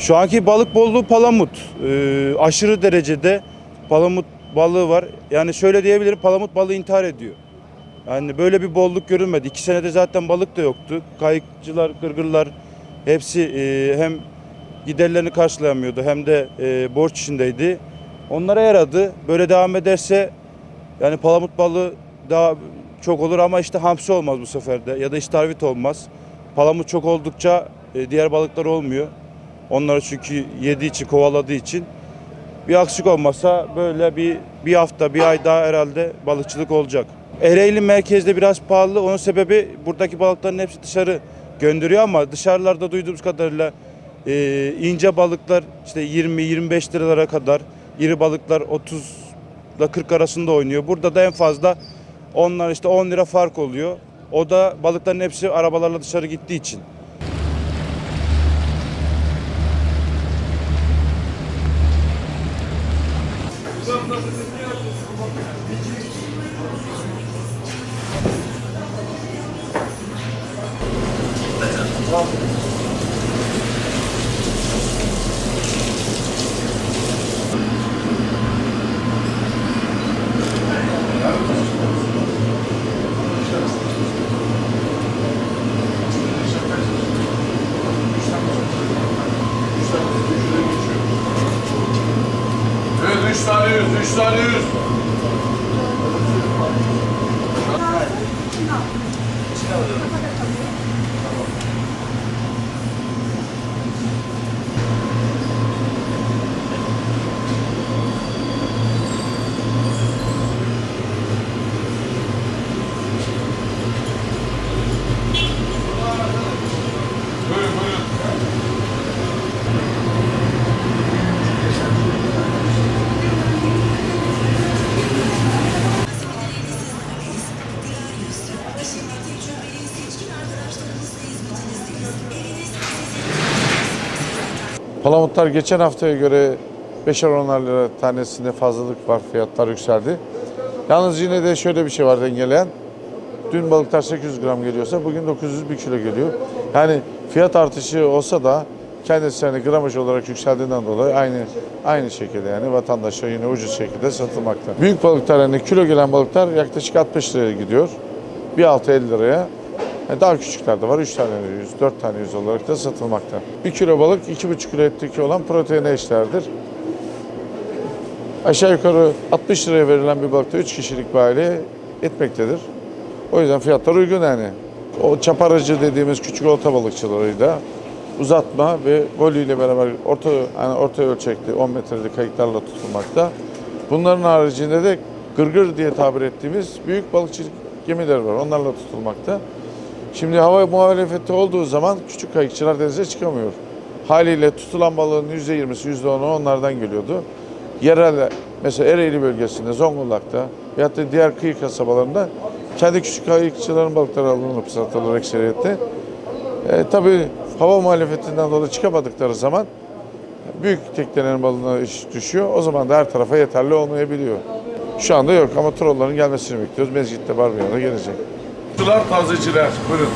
Şu anki balık bolluğu palamut. Ee, aşırı derecede palamut balığı var. Yani şöyle diyebilirim palamut balığı intihar ediyor. Yani böyle bir bolluk görülmedi. İki senede zaten balık da yoktu. Kayıkçılar, gırgırlar hepsi e, hem giderlerini karşılayamıyordu hem de e, borç içindeydi. Onlara yaradı. Böyle devam ederse yani palamut balığı daha çok olur ama işte hamsi olmaz bu sefer de ya da istavrit olmaz. Palamut çok oldukça e, diğer balıklar olmuyor. Onları çünkü yediği için, kovaladığı için bir aksilik olmasa böyle bir bir hafta, bir ay daha herhalde balıkçılık olacak. Ereğli merkezde biraz pahalı. Onun sebebi buradaki balıkların hepsi dışarı gönderiyor ama dışarılarda duyduğumuz kadarıyla e, ince balıklar işte 20-25 liralara kadar, iri balıklar 30 ile 40 arasında oynuyor. Burada da en fazla onlar işte 10 lira fark oluyor. O da balıkların hepsi arabalarla dışarı gittiği için. Yüz, üç tane yüz, üç tane yüz. Buyurun, Palamutlar geçen haftaya göre 5'er 10'ar lira tanesinde fazlalık var. Fiyatlar yükseldi. Yalnız yine de şöyle bir şey var dengeleyen. Dün balıklar 800 gram geliyorsa bugün 900 bir kilo geliyor. Yani fiyat artışı olsa da kendisi hani gramaj olarak yükseldiğinden dolayı aynı aynı şekilde yani vatandaşa yine ucuz şekilde satılmakta. Büyük balıklar hani kilo gelen balıklar yaklaşık 60 liraya gidiyor. Bir altı 50 liraya. Daha küçükler de var. 3 tane 100, 4 tane 100 olarak da satılmakta. 1 kilo balık 2,5 kilo etteki olan proteine eşlerdir. Aşağı yukarı 60 liraya verilen bir balıkta 3 kişilik bir aile etmektedir. O yüzden fiyatlar uygun yani. O çaparacı dediğimiz küçük olta balıkçılarıyla uzatma ve volüyle beraber orta yani orta ölçekli 10 metrelik kayıklarla tutulmakta. Bunların haricinde de gırgır diye tabir ettiğimiz büyük balıkçılık gemileri var. Onlarla tutulmakta. Şimdi hava muhalefeti olduğu zaman küçük kayıkçılar denize çıkamıyor. Haliyle tutulan balığın %20'si %10'u onlardan geliyordu. Yerel mesela Ereğli bölgesinde, Zonguldak'ta veyahut da diğer kıyı kasabalarında kendi küçük kayıkçıların balıkları alınıp satılır ekseriyette. E, tabii hava muhalefetinden dolayı çıkamadıkları zaman büyük teknelerin balığına iş düşüyor. O zaman da her tarafa yeterli olmayabiliyor. Şu anda yok ama trolların gelmesini bekliyoruz. Mezgit'te Barbiya'da gelecek. Sular tazeciler. Buyurun.